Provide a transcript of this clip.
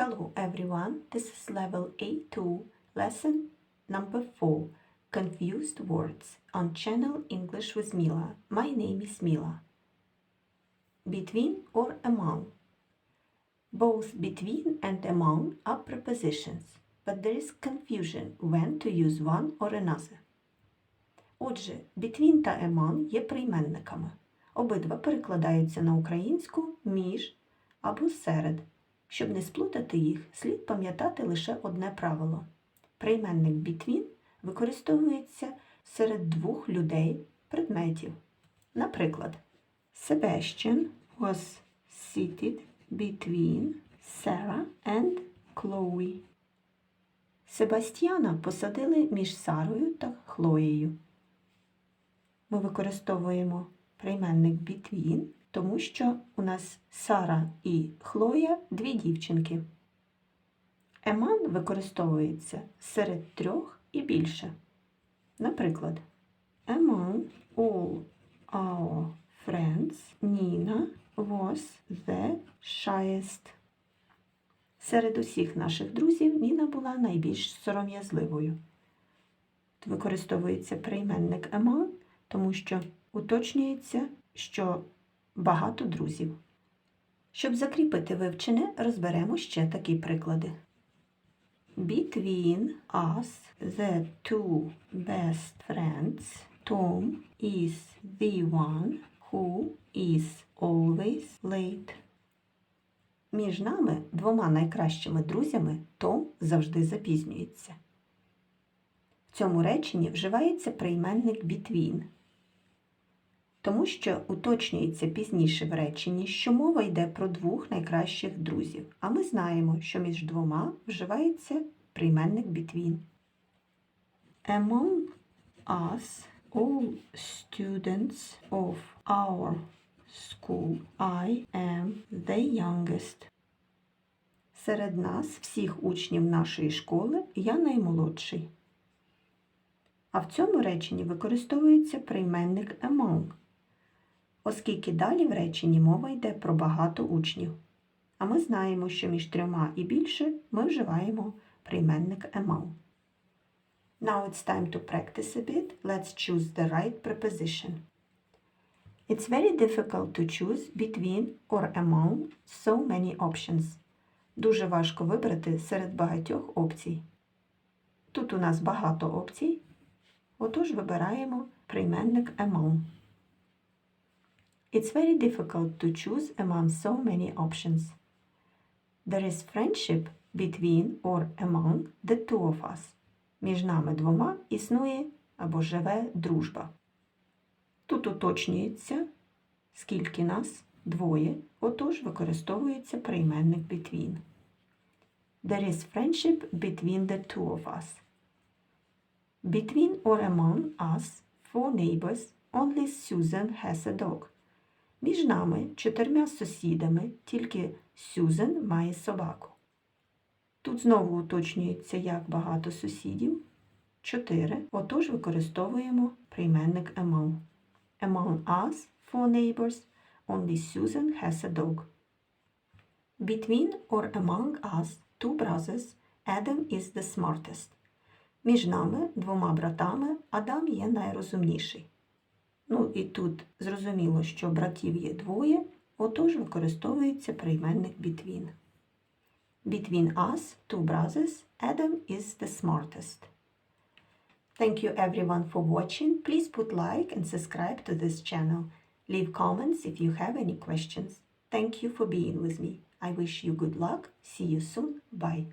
Hello everyone, this is level A2, lesson number 4, Confused Words on channel English with Mila. My name is Mila. Between or among. Both between and among are prepositions, but there is confusion when to use one or another. Отже, between та among є прийменниками. Обидва перекладаються на українську між або серед. Щоб не сплутати їх, слід пам'ятати лише одне правило. Прийменник between використовується серед двох людей, предметів. Наприклад, Sebastian was seated between Sarah and Chloe. Себастьяна посадили між Сарою та Хлоєю. Ми використовуємо прийменник between, тому що у нас Сара і Хлоя дві дівчинки. Еман використовується серед трьох і більше. Наприклад, Among all our friends, Nina was the shyest. Серед усіх наших друзів Ніна була найбільш сором'язливою. Використовується прийменник among, тому що уточнюється, що багато друзів. Щоб закріпити вивчене, розберемо ще такі приклади. Between us, the two best friends, Tom is the one who is always late. Між нами, двома найкращими друзями, Том завжди запізнюється. В цьому реченні вживається прийменник between, тому що уточнюється пізніше в реченні, що мова йде про двох найкращих друзів, а ми знаємо, що між двома вживається прийменник between. Among us, all students of our school, I am the youngest. Серед нас, всіх учнів нашої школи, я наймолодший. А в цьому реченні використовується прийменник among, оскільки далі в реченні мова йде про багато учнів. А ми знаємо, що між трьома і більше ми вживаємо прийменник among. Now it's time to practice a bit. Let's choose the right preposition. It's very difficult to choose between or among so many options. Дуже важко вибрати серед багатьох опцій. Тут у нас багато опцій, отож вибираємо прийменник among. It's very difficult to choose among so many options. There is friendship between or among the two of us. Між нами двома існує або живе дружба. Тут уточнюється, скільки нас двоє, отож використовується прийменник between. There is friendship between the two of us. Between or among us, four neighbors, only Susan has a dog. Між нами, чотирма сусідами, тільки Сюзен має собаку. Тут знову уточнюється, як багато сусідів. Чотири. Отож використовуємо прийменник among. Among us, four neighbors, only Susan has a dog. Between or among us, two brothers, Adam is the smartest. Між нами, двома братами, Адам є найрозумніший. Ну і тут зрозуміло, що братів є двоє, отож використовується прийменник between. Between us, two brothers, Adam is the smartest. Thank you everyone for watching. Please put like and subscribe to this channel. Leave comments if you have any questions. Thank you for being with me. I wish you good luck. See you soon. Bye.